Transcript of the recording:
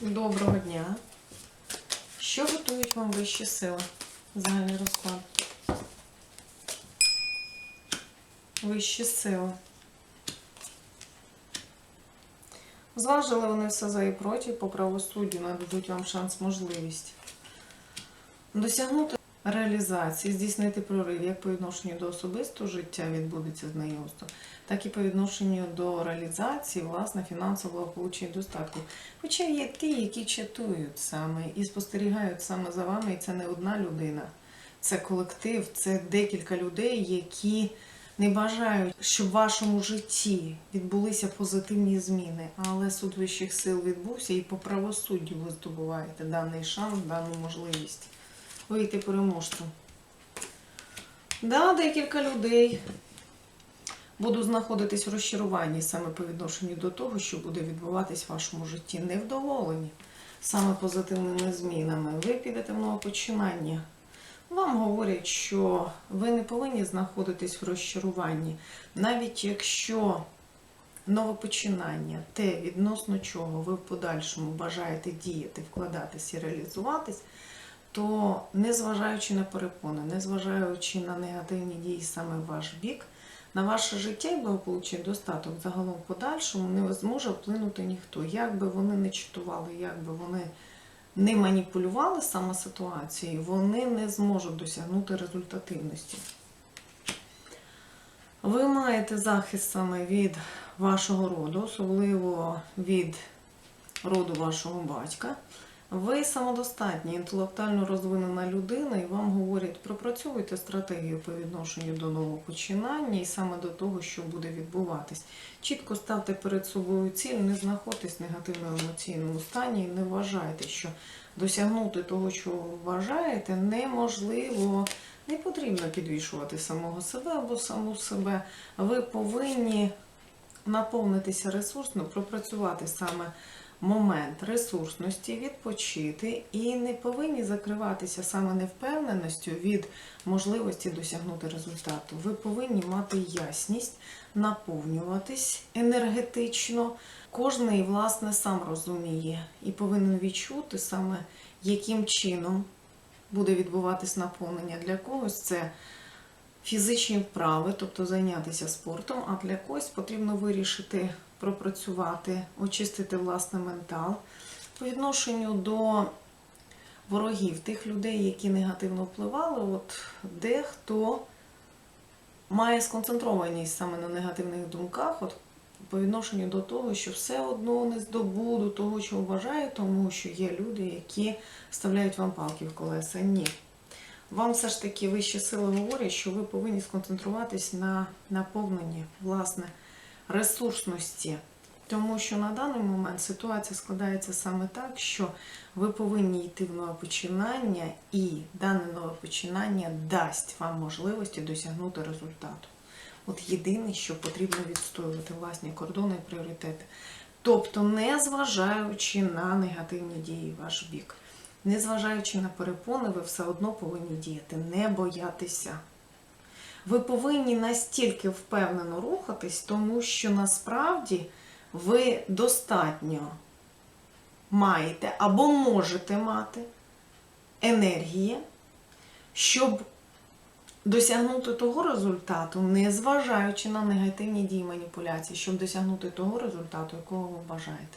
Доброго дня. Що готують вам вищі сили? Загальний розклад. Вищі сили. Зважили вони все за і проти, по правосуддю нададуть вам шанс, можливість досягнути реалізації, здійснити прорив як по відношенню до особистого життя відбудеться знайомство, так і по відношенню до реалізації власне фінансового получення достатку. Хоча є ті, які чатують саме і спостерігають саме за вами, і це не одна людина, це колектив, це декілька людей, які не бажають, щоб в вашому житті відбулися позитивні зміни, але суд вищих сил відбувся, і по правосуддю ви здобуваєте даний шанс, дану можливість вийти переможцем. Да, декілька людей будуть знаходитись в розчаруванні саме по відношенню до того, що буде відбуватись в вашому житті. Невдоволені саме позитивними змінами. Ви підете в нове починання. Вам говорять, що ви не повинні знаходитись в розчаруванні, навіть якщо нове починання, те, відносно чого ви в подальшому бажаєте діяти, вкладатись і реалізуватись, то незважаючи на перепони, незважаючи на негативні дії саме в ваш бік, на ваше життя і благополуччя достаток загалом в подальшому не зможе вплинути ніхто. Як би вони не читували, як би вони не маніпулювали саме ситуацією, вони не зможуть досягнути результативності. Ви маєте захист саме від вашого роду, особливо від роду вашого батька. Ви самодостатня, інтелектуально розвинена людина, і вам говорять, пропрацьовуйте стратегію по відношенню до нового починання і саме до того, що буде відбуватись. Чітко ставте перед собою ціль, не знаходьтесь в негативному емоційному стані і не вважайте, що досягнути того, що ви вважаєте, неможливо. Не потрібно підвішувати самого себе або саму себе. Ви повинні наповнитися ресурсно, пропрацювати саме момент ресурсності, відпочити і не повинні закриватися саме невпевненістю від можливості досягнути результату. Ви повинні мати ясність, наповнюватись енергетично. Кожний, власне, сам розуміє і повинен відчути саме, яким чином буде відбуватись наповнення. Для когось це фізичні вправи, тобто зайнятися спортом, а для когось потрібно вирішити пропрацювати, очистити власний ментал по відношенню до ворогів, тих людей, які негативно впливали, от дехто має сконцентрованість саме на негативних думках, от по відношенню до того, що все одно не здобуду того, що вважаю, тому що є люди, які вставляють вам палки в колеса. Ні. Вам все ж таки вищі сили говорять, що ви повинні сконцентруватись на наповненні власне ресурсності. Тому що на даний момент ситуація складається саме так, що ви повинні йти в нове починання, і дане нове починання дасть вам можливості досягнути результату. От єдине, що потрібно відстоювати власні кордони і пріоритети. Тобто, не зважаючи на негативні дії ваш бік, не зважаючи на перепони, ви все одно повинні діяти, не боятися. Ви повинні настільки впевнено рухатись, тому що насправді ви достатньо маєте або можете мати енергії, щоб досягнути того результату, не зважаючи на негативні дії маніпуляції, щоб досягнути того результату, якого ви бажаєте.